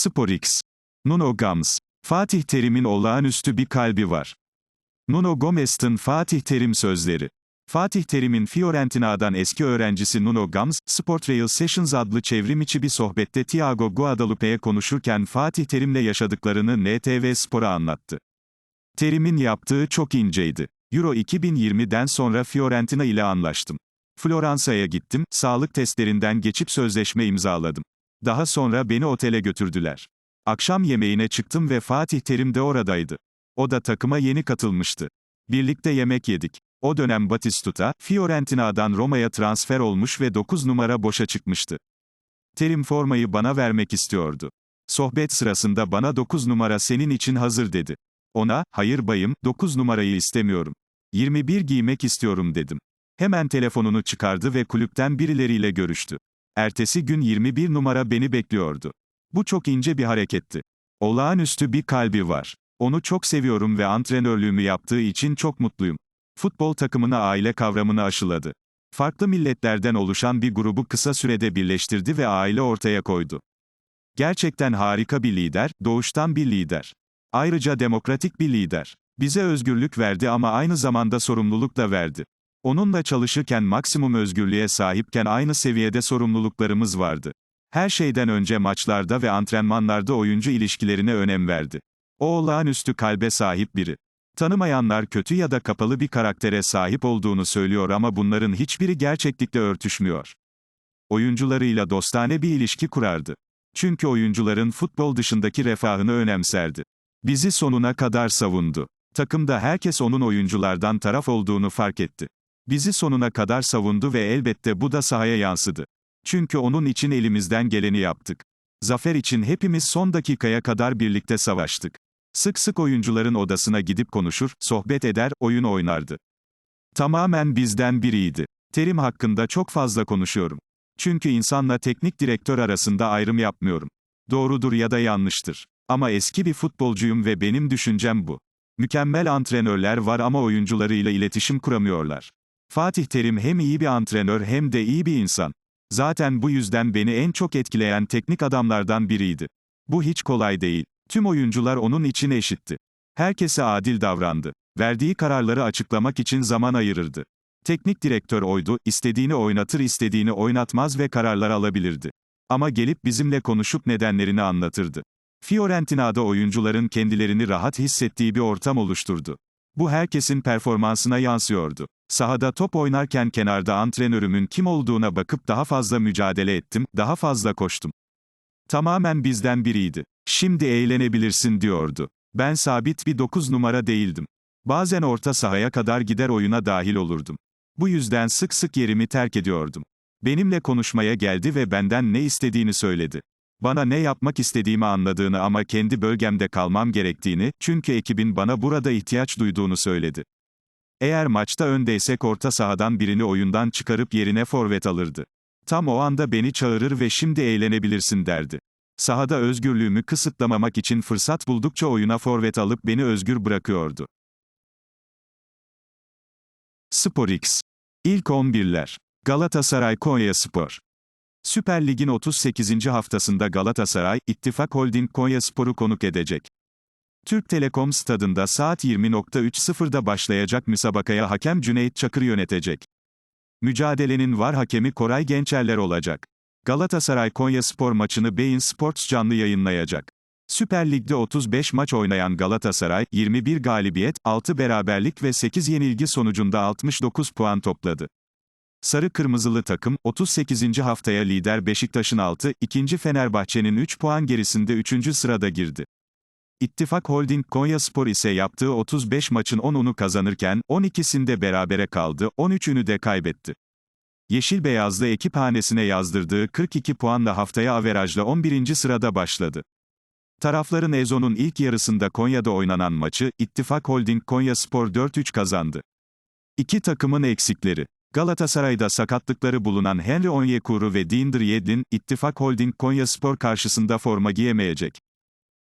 SporX. Nuno Gomes. Fatih Terim'in olağanüstü bir kalbi var. Nuno Gomes'tin Fatih Terim sözleri. Fatih Terim'in Fiorentina'dan eski öğrencisi Nuno Gomes, Sport Rail Sessions adlı çevrim içi bir sohbette Thiago Guadalupe'ye konuşurken Fatih Terim'le yaşadıklarını NTV Spor'a anlattı. Terim'in yaptığı çok inceydi. Euro 2020'den sonra Fiorentina ile anlaştım. Floransa'ya gittim, sağlık testlerinden geçip sözleşme imzaladım. Daha sonra beni otele götürdüler. Akşam yemeğine çıktım ve Fatih Terim de oradaydı. O da takıma yeni katılmıştı. Birlikte yemek yedik. O dönem Batistuta, Fiorentina'dan Roma'ya transfer olmuş ve 9 numara boşa çıkmıştı. Terim formayı bana vermek istiyordu. Sohbet sırasında bana 9 numara senin için hazır dedi. Ona, hayır bayım, 9 numarayı istemiyorum. 21 giymek istiyorum dedim. Hemen telefonunu çıkardı ve kulüpten birileriyle görüştü. Ertesi gün 21 numara beni bekliyordu. Bu çok ince bir hareketti. Olağanüstü bir kalbi var. Onu çok seviyorum ve antrenörlüğümü yaptığı için çok mutluyum. Futbol takımına aile kavramını aşıladı. Farklı milletlerden oluşan bir grubu kısa sürede birleştirdi ve aile ortaya koydu. Gerçekten harika bir lider, doğuştan bir lider. Ayrıca demokratik bir lider. Bize özgürlük verdi ama aynı zamanda sorumluluk da verdi. Onunla çalışırken maksimum özgürlüğe sahipken aynı seviyede sorumluluklarımız vardı. Her şeyden önce maçlarda ve antrenmanlarda oyuncu ilişkilerine önem verdi. O olağanüstü kalbe sahip biri. Tanımayanlar kötü ya da kapalı bir karaktere sahip olduğunu söylüyor ama bunların hiçbiri gerçeklikle örtüşmüyor. Oyuncularıyla dostane bir ilişki kurardı. Çünkü oyuncuların futbol dışındaki refahını önemserdi. Bizi sonuna kadar savundu. Takımda herkes onun oyunculardan taraf olduğunu fark etti. Bizi sonuna kadar savundu ve elbette bu da sahaya yansıdı. Çünkü onun için elimizden geleni yaptık. Zafer için hepimiz son dakikaya kadar birlikte savaştık. Sık sık oyuncuların odasına gidip konuşur, sohbet eder, oyun oynardı. Tamamen bizden biriydi. Terim hakkında çok fazla konuşuyorum. Çünkü insanla teknik direktör arasında ayrım yapmıyorum. Doğrudur ya da yanlıştır. Ama eski bir futbolcuyum ve benim düşüncem bu. Mükemmel antrenörler var ama oyuncularıyla iletişim kuramıyorlar. Fatih Terim hem iyi bir antrenör hem de iyi bir insan. Zaten bu yüzden beni en çok etkileyen teknik adamlardan biriydi. Bu hiç kolay değil. Tüm oyuncular onun için eşitti. Herkese adil davrandı. Verdiği kararları açıklamak için zaman ayırırdı. Teknik direktör oydu, istediğini oynatır istediğini oynatmaz ve kararlar alabilirdi. Ama gelip bizimle konuşup nedenlerini anlatırdı. Fiorentina'da oyuncuların kendilerini rahat hissettiği bir ortam oluşturdu. Bu herkesin performansına yansıyordu. Sahada top oynarken kenarda antrenörümün kim olduğuna bakıp daha fazla mücadele ettim, daha fazla koştum. Tamamen bizden biriydi. Şimdi eğlenebilirsin diyordu. Ben sabit bir 9 numara değildim. Bazen orta sahaya kadar gider oyuna dahil olurdum. Bu yüzden sık sık yerimi terk ediyordum. Benimle konuşmaya geldi ve benden ne istediğini söyledi. Bana ne yapmak istediğimi anladığını ama kendi bölgemde kalmam gerektiğini, çünkü ekibin bana burada ihtiyaç duyduğunu söyledi. Eğer maçta öndeysek orta sahadan birini oyundan çıkarıp yerine forvet alırdı. Tam o anda beni çağırır ve şimdi eğlenebilirsin derdi. Sahada özgürlüğümü kısıtlamamak için fırsat buldukça oyuna forvet alıp beni özgür bırakıyordu. SporX. İlk 11'ler. Galatasaray Konyaspor. Süper Lig'in 38. haftasında Galatasaray, İttifak Holding Konyaspor'u konuk edecek. Türk Telekom stadında saat 20.30'da başlayacak müsabakaya hakem Cüneyt Çakır yönetecek. Mücadelenin var hakemi Koray Gençerler olacak. Galatasaray Konyaspor maçını Bein Sports canlı yayınlayacak. Süper Lig'de 35 maç oynayan Galatasaray, 21 galibiyet, 6 beraberlik ve 8 yenilgi sonucunda 69 puan topladı. Sarı Kırmızılı takım, 38. haftaya lider Beşiktaş'ın 6, ikinci Fenerbahçe'nin 3 puan gerisinde 3. sırada girdi. İttifak Holding Konyaspor ise yaptığı 35 maçın 10'unu kazanırken, 12'sinde berabere kaldı, 13'ünü de kaybetti. Yeşil Beyazlı ekip hanesine yazdırdığı 42 puanla haftaya averajla 11. sırada başladı. Tarafların Ezo'nun ilk yarısında Konya'da oynanan maçı, İttifak Holding Konyaspor 4-3 kazandı. İki takımın eksikleri. Galatasaray'da sakatlıkları bulunan Henry Onyekuru ve Deandre Yedlin, İttifak Holding Konyaspor karşısında forma giyemeyecek.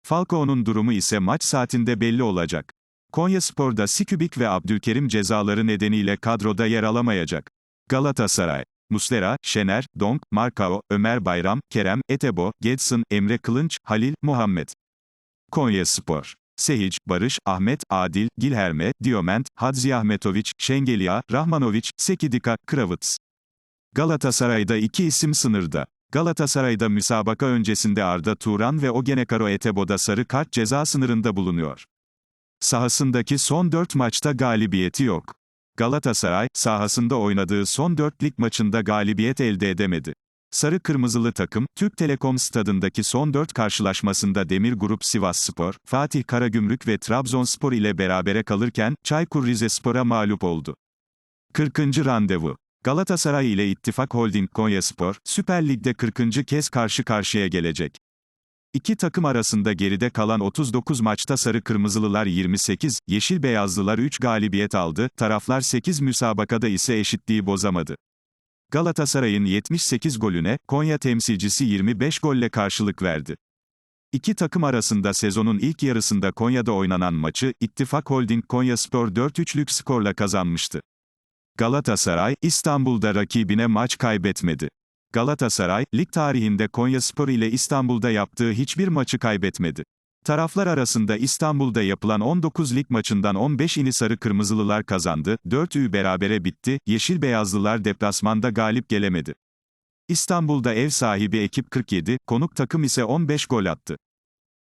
Falcao'nun durumu ise maç saatinde belli olacak. Konyaspor'da Sikübik ve Abdülkerim cezaları nedeniyle kadroda yer alamayacak. Galatasaray Muslera, Şener, Donk, Markao, Ömer Bayram, Kerem, Etebo, Gedson, Emre Kılınç, Halil, Muhammed. Konya Spor. Sehic, Barış, Ahmet, Adil, Gilherme, Dioment, Hadzi Ahmetoviç, Şengelia, Rahmanoviç, Sekidika, Kravitz. Galatasaray'da iki isim sınırda. Galatasaray'da müsabaka öncesinde Arda Turan ve Ogenekaro Etebo'da sarı kart ceza sınırında bulunuyor. Sahasındaki son 4 maçta galibiyeti yok. Galatasaray, sahasında oynadığı son 4 lig maçında galibiyet elde edemedi. Sarı Kırmızılı takım, Türk Telekom stadındaki son 4 karşılaşmasında Demir Grup Sivasspor, Fatih Karagümrük ve Trabzonspor ile berabere kalırken, Çaykur Rizespor'a mağlup oldu. 40. randevu. Galatasaray ile İttifak Holding Konyaspor, Süper Lig'de 40. kez karşı karşıya gelecek. İki takım arasında geride kalan 39 maçta Sarı Kırmızılılar 28, Yeşil Beyazlılar 3 galibiyet aldı, taraflar 8 müsabakada ise eşitliği bozamadı. Galatasaray'ın 78 golüne, Konya temsilcisi 25 golle karşılık verdi. İki takım arasında sezonun ilk yarısında Konya'da oynanan maçı, İttifak Holding Konyaspor 4-3'lük skorla kazanmıştı. Galatasaray, İstanbul'da rakibine maç kaybetmedi. Galatasaray, lig tarihinde Konyaspor ile İstanbul'da yaptığı hiçbir maçı kaybetmedi. Taraflar arasında İstanbul'da yapılan 19 lig maçından 15'ini sarı kırmızılılar kazandı, 4'ü berabere bitti, yeşil beyazlılar deplasmanda galip gelemedi. İstanbul'da ev sahibi ekip 47, konuk takım ise 15 gol attı.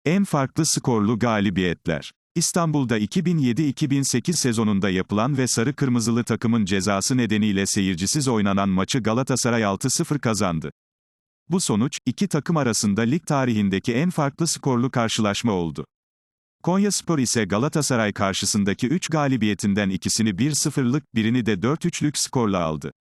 En farklı skorlu galibiyetler. İstanbul'da 2007-2008 sezonunda yapılan ve sarı kırmızılı takımın cezası nedeniyle seyircisiz oynanan maçı Galatasaray 6-0 kazandı. Bu sonuç, iki takım arasında lig tarihindeki en farklı skorlu karşılaşma oldu. Konyaspor ise Galatasaray karşısındaki 3 galibiyetinden ikisini 1-0'lık, birini de 4-3'lük skorla aldı.